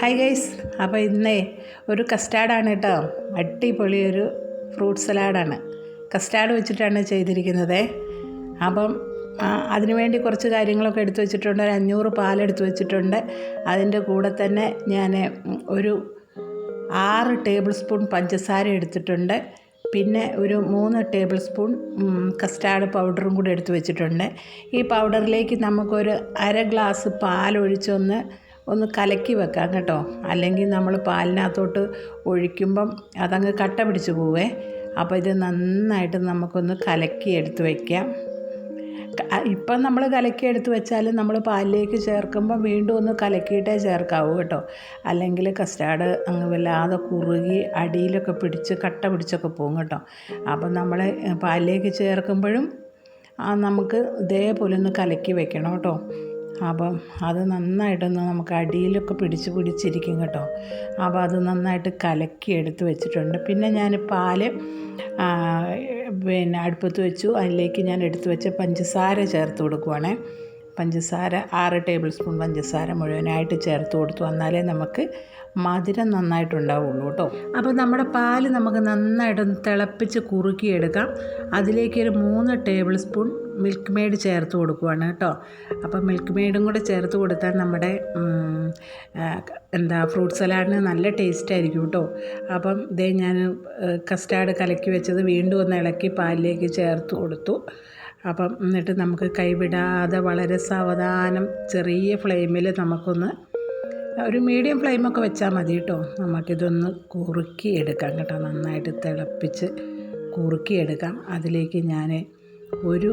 Hi guys അപ്പോൾ ഇന്നേ ഒരു കസ്റ്റാർഡാണ് കേട്ടോ. അടിപൊളി ഒരു ഫ്രൂട്ട് സലാഡാണ് കസ്റ്റാർഡ് വെച്ചിട്ടാണ് ചെയ്തിരിക്കുന്നത്. അപ്പം അതിനുവേണ്ടി വേണ്ടി കുറച്ച് കാര്യങ്ങളൊക്കെ എടുത്തു വെച്ചിട്ടുണ്ട്. ഒരു അഞ്ഞൂറ് പാലെടുത്ത് വെച്ചിട്ടുണ്ട്. അതിന്റെ കൂടെ തന്നെ ഞാൻ ഒരു ആറ് ടേബിൾ സ്പൂൺ പഞ്ചസാര എടുത്തിട്ടുണ്ട്. പിന്നെ ഒരു മൂന്ന് ടേബിൾ സ്പൂൺ കസ്റ്റാർഡ് പൗഡറും കൂടി എടുത്തു വെച്ചിട്ടുണ്ട്. ഈ പൗഡറിലേക്ക് നമുക്കൊരു അര ഗ്ലാസ് പാലൊഴിച്ചൊന്ന് ഒന്ന് കലക്കി വെക്കാം കേട്ടോ. അല്ലെങ്കിൽ നമ്മൾ പാലിനകത്തോട്ട് ഒഴിക്കുമ്പം അതങ്ങ് കട്ട പിടിച്ച് പോവേ. അപ്പോൾ ഇത് നന്നായിട്ട് നമുക്കൊന്ന് കലക്കി എടുത്ത് വയ്ക്കാം ഇപ്പം നമ്മൾ കലക്കി എടുത്ത് വെച്ചാൽ നമ്മൾ പാലിലേക്ക് ചേർക്കുമ്പോൾ വീണ്ടും ഒന്ന് കലക്കിയിട്ടേ ചേർക്കാവൂ കേട്ടോ. അല്ലെങ്കിൽ കസ്റ്റാർഡ് അങ്ങ് വല്ലാതെ കുറുകി അടിയിലൊക്കെ പിടിച്ച് കട്ട പിടിച്ചൊക്കെ പോകും കേട്ടോ. അപ്പം നമ്മൾ പാലിലേക്ക് ചേർക്കുമ്പോഴും നമുക്ക് ഇതേപോലെ ഒന്ന് കലക്കി വെക്കണം കേട്ടോ. അപ്പം അത് നന്നായിട്ടൊന്ന് നമുക്ക് അടിയിലൊക്കെ പിടിച്ച് പിടിച്ചിരിക്കും കേട്ടോ. അപ്പോൾ അത് നന്നായിട്ട് കലക്കി എടുത്ത് വെച്ചിട്ടുണ്ട്. പിന്നെ ഞാൻ പാൽ പിന്നെ അടുപ്പത്ത് വെച്ചു. അതിലേക്ക് ഞാൻ എടുത്ത് വെച്ച പഞ്ചസാര ചേർത്ത് കൊടുക്കുവാണേ. പഞ്ചസാര ആറ് ടേബിൾ സ്പൂൺ പഞ്ചസാര മുഴുവനായിട്ട് ചേർത്ത് കൊടുത്തു. എന്നാലേ നമുക്ക് മധുരം നന്നായിട്ടുണ്ടാവുള്ളൂ കേട്ടോ. അപ്പോൾ നമ്മുടെ പാൽ നമുക്ക് നന്നായിട്ടൊന്ന് തിളപ്പിച്ച് കുറുക്കിയെടുക്കാം. അതിലേക്ക് ഒരു മൂന്ന് ടേബിൾ സ്പൂൺ മിൽക്ക് മെയ്ഡ് ചേർത്ത് കൊടുക്കുവാണ് കേട്ടോ. അപ്പോൾ മിൽക്ക് മെയ്ഡും കൂടെ ചേർത്ത് കൊടുത്താൽ നമ്മുടെ എന്താ ഫ്രൂട്ട് സലാഡിന് നല്ല ടേസ്റ്റ് ആയിരിക്കും കേട്ടോ. അപ്പം ഇതേ ഞാൻ കസ്റ്റാർഡ് കലക്കി വെച്ചത് വീണ്ടും ഒന്ന് ഇളക്കി പാലിലേക്ക് ചേർത്ത് കൊടുത്തു. അപ്പം എന്നിട്ട് നമുക്ക് കൈവിടാതെ വളരെ സാവധാനം ചെറിയ ഫ്ലെയിമിൽ നമുക്കൊന്ന് ഒരു മീഡിയം ഫ്ലെയിമൊക്കെ വെച്ചാൽ മതി കേട്ടോ. നമുക്കിതൊന്ന് കുറുക്കി എടുക്കാം കേട്ടോ. നന്നായിട്ട് തിളപ്പിച്ച് കുറുക്കിയെടുക്കാം അതിലേക്ക് ഞാൻ ഒരു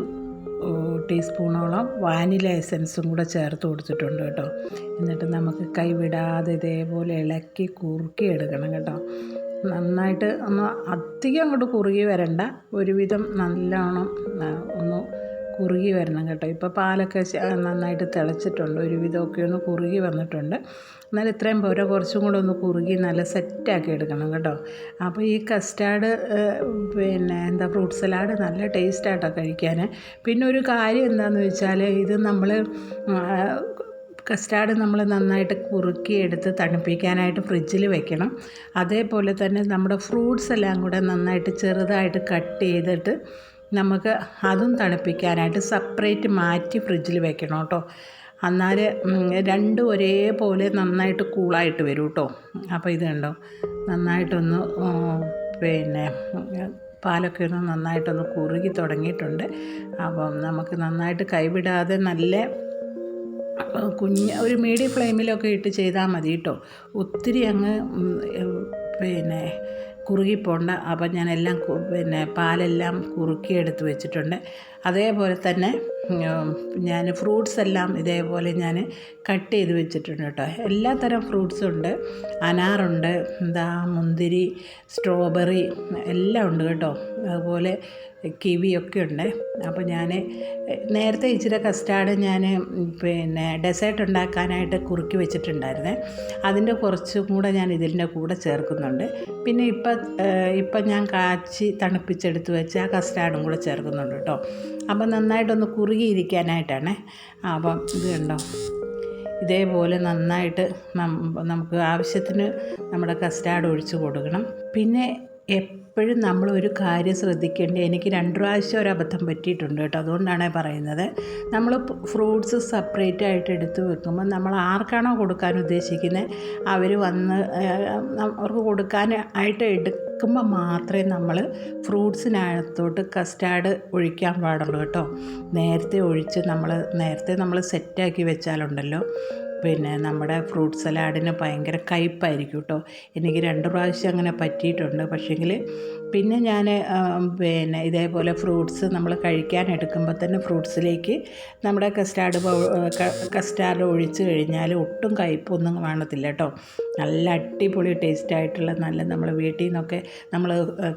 ടീസ്പൂണോളം വാനില എസൻസും കൂടെ ചേർത്ത് കൊടുത്തിട്ടുണ്ട് കേട്ടോ. എന്നിട്ട് നമുക്ക് കൈവിടാതെ ഇതേപോലെ ഇളക്കി കുറുക്കി എടുക്കണം കേട്ടോ. നന്നായിട്ട് ഒന്ന് അധികം അങ്ങോട്ട് കുറുകി വരണ്ട. ഒരുവിധം നല്ലോണം ഒന്ന് കുറുകി വരണം കേട്ടോ. ഇപ്പോൾ പാലൊക്കെ നന്നായിട്ട് തിളച്ചിട്ടുണ്ട്. ഒരു വിധമൊക്കെ ഒന്ന് കുറുകി വന്നിട്ടുണ്ട്. എന്നാൽ ഇത്രയും പോരാ. കുറച്ചും കൂടെ ഒന്ന് കുറുകി നല്ല സെറ്റാക്കി എടുക്കണം കേട്ടോ. അപ്പോൾ ഈ കസ്റ്റാർഡ് പിന്നെ എന്താ ഫ്രൂട്ട് സലാഡ് നല്ല ടേസ്റ്റായിട്ടോ കഴിക്കാൻ. പിന്നെ ഒരു കാര്യം എന്താണെന്ന് വെച്ചാൽ ഇത് നമ്മൾ കസ്റ്റാർഡ് നമ്മൾ നന്നായിട്ട് കുറുക്കി എടുത്ത് തണുപ്പിക്കാനായിട്ട് ഫ്രിഡ്ജിൽ വെക്കണം. അതേപോലെ തന്നെ നമ്മുടെ ഫ്രൂട്ട്സ് എല്ലാം കൂടെ നന്നായിട്ട് ചെറുതായിട്ട് കട്ട് ചെയ്തിട്ട് നമുക്ക് അതും തണുപ്പിക്കാനായിട്ട് സെപ്പറേറ്റ് മാറ്റി ഫ്രിഡ്ജിൽ വെക്കണം കേട്ടോ. എന്നാൽ രണ്ടും ഒരേപോലെ നന്നായിട്ട് കൂളായിട്ട് വരും കേട്ടോ. അപ്പോൾ ഇത് കണ്ടോ? നന്നായിട്ടൊന്ന് പിന്നെ പാലൊക്കെ ഒന്ന് നന്നായിട്ടൊന്ന് കുറുകി തുടങ്ങിയിട്ടുണ്ട്. അപ്പം നമുക്ക് നന്നായിട്ട് കൈവിടാതെ നല്ല കുഞ്ഞ് ഒരു മീഡിയം ഫ്ലെയിമിലൊക്കെ ഇട്ട് ചെയ്താൽ മതി കേട്ടോ. ഒത്തിരി അങ്ങ് പിന്നെ കുറുകിപ്പോണ്ട. അപ്പം ഞാനെല്ലാം പിന്നെ പാലെല്ലാം കുറുക്കി എടുത്ത് വെച്ചിട്ടുണ്ട്. അതേപോലെ തന്നെ ഞാൻ ഫ്രൂട്ട്സ് എല്ലാം ഇതേപോലെ ഞാൻ കട്ട് ചെയ്ത് വെച്ചിട്ടുണ്ട് കേട്ടോ. എല്ലാ തരം ഫ്രൂട്ട്സും ഉണ്ട്. അനാറുണ്ട് എന്താ മുന്തിരി സ്ട്രോബെറി എല്ലാം ഉണ്ട് കേട്ടോ. അതുപോലെ കിവിയൊക്കെ ഉണ്ട്. അപ്പോൾ ഞാൻ നേരത്തെ ഇച്ചിരി കസ്റ്റാർഡ് ഞാൻ പിന്നെ ഡെസേർട്ട് ഉണ്ടാക്കാനായിട്ട് കുറുക്കി വെച്ചിട്ടുണ്ടായിരുന്നേ. അതിന്റെ കുറച്ചും കൂടെ ഞാൻ ഇതിന്റെ കൂടെ ചേർക്കുന്നുണ്ട്. പിന്നെ ഇപ്പം ഇപ്പം ഞാൻ കാച്ചി തണുപ്പിച്ചെടുത്ത് വെച്ച് ആ കസ്റ്റാർഡും കൂടെ ചേർക്കുന്നുണ്ട് കേട്ടോ. അപ്പം നന്നായിട്ടൊന്ന് കുറുകിയിരിക്കാനായിട്ടാണ്. അപ്പം ഇത് കണ്ടോ? ഇതേപോലെ നന്നായിട്ട് നമുക്ക് ആവശ്യത്തിന് നമ്മുടെ കസ്റ്റാർഡ് ഒഴിച്ച് കൊടുക്കണം. പിന്നെ എപ്പോഴും നമ്മൾ ഒരു കാര്യം ശ്രദ്ധിക്കേണ്ടത് എനിക്ക് രണ്ട് പ്രാവശ്യം ഒരു അബദ്ധം പറ്റിയിട്ടുണ്ട് കേട്ടോ അതുകൊണ്ടാണ് പറയുന്നത്. നമ്മൾ ഫ്രൂട്ട്സ് സെപ്പറേറ്റ് ആയിട്ട് എടുത്ത് വെക്കുമ്പോൾ നമ്മൾ ആർക്കാണോ കൊടുക്കാൻ ഉദ്ദേശിക്കുന്നത് അവർ വന്ന് അവർക്ക് കൊടുക്കാൻ ആയിട്ട് എടുക്കുമ്പോൾ മാത്രമേ നമ്മൾ ഫ്രൂട്ട്സിനകത്തോട്ട് കസ്റ്റാർഡ് ഒഴിക്കാൻ പാടുള്ളൂ കേട്ടോ. നേരത്തെ ഒഴിച്ച് നമ്മൾ നേരത്തെ നമ്മൾ സെറ്റാക്കി വെച്ചാലുണ്ടല്ലോ. പിന്നെ നമ്മുടെ ഫ്രൂട്ട് സലാഡിന് ഭയങ്കര കയ്പ്പായിരിക്കും കേട്ടോ. എനിക്ക് രണ്ട് പ്രാവശ്യം അങ്ങനെ പറ്റിയിട്ടുണ്ട്. പക്ഷേങ്കിൽ പിന്നെ ഞാൻ പിന്നെ ഇതേപോലെ ഫ്രൂട്ട്സ് നമ്മൾ കഴിക്കാൻ എടുക്കുമ്പോൾ തന്നെ ഫ്രൂട്ട്സിലേക്ക് നമ്മുടെ കസ്റ്റാർഡ് കസ്റ്റാർഡ് ഒഴിച്ച് കഴിഞ്ഞാൽ ഒട്ടും കയ്പൊന്നും കാണത്തില്ല കേട്ടോ. നല്ല അടിപൊളി ടേസ്റ്റ് ആയിട്ടുള്ള നല്ല നമ്മൾ വീട്ടിൽ നിന്നൊക്കെ നമ്മൾ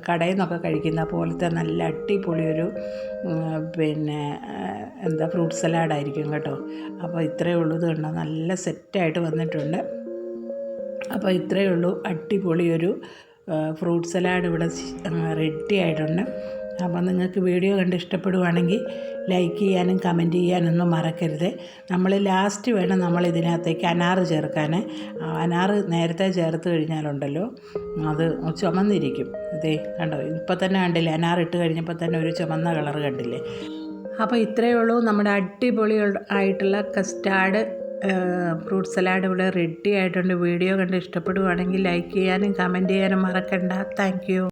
കടയിൽ നിന്നൊക്കെ കഴിക്കുന്ന പോലത്തെ നല്ല അടിപൊളി ഒരു പിന്നെ എന്താ ഫ്രൂട്ട് സലാഡായിരിക്കും കേട്ടോ. അപ്പോൾ ഇത്രയേ ഉള്ളൂ ഇത് കണ്ടോ. നല്ല സെറ്റായിട്ട് വന്നിട്ടുണ്ട്. അപ്പോൾ ഇത്രയേ ഉള്ളൂ. അടിപൊളിയൊരു ഫ്രൂട്ട് സലാഡ് ഇവിടെ റെഡി ആയിട്ടുണ്ട്. അപ്പോൾ നിങ്ങൾക്ക് വീഡിയോ കണ്ട് ഇഷ്ടപ്പെടുവാണെങ്കിൽ ലൈക്ക് ചെയ്യാനും കമന്റ് ചെയ്യാനൊന്നും മറക്കരുത്. നമ്മൾ ലാസ്റ്റ് വേണം നമ്മൾ ഇതിനകത്തേക്ക് അനാറ് ചേർക്കാൻ. അനാറ് നേരത്തെ ചേർത്ത് കഴിഞ്ഞാലുണ്ടല്ലോ അത് ചുമന്നിരിക്കും. അതേ കണ്ടോ? ഇപ്പോൾ തന്നെ കണ്ടില്ലേ അനാർ ഇട്ട് കഴിഞ്ഞപ്പോൾ തന്നെ ഒരു ചുമന്ന കളർ കണ്ടില്ലേ? അപ്പോൾ ഇത്രയേ ഉള്ളൂ. നമ്മുടെ അടിപൊളി ആയിട്ടുള്ള കസ്റ്റാർഡ് ഫ്രൂട്ട് സലാഡ് ഇവിടെ റെഡി ആയിട്ടുണ്ട്. വീഡിയോ കണ്ട് ഇഷ്ടപ്പെടുവാണെങ്കിൽ ലൈക്ക് ചെയ്യാനും കമന്റ് ചെയ്യാനും മറക്കണ്ട. താങ്ക്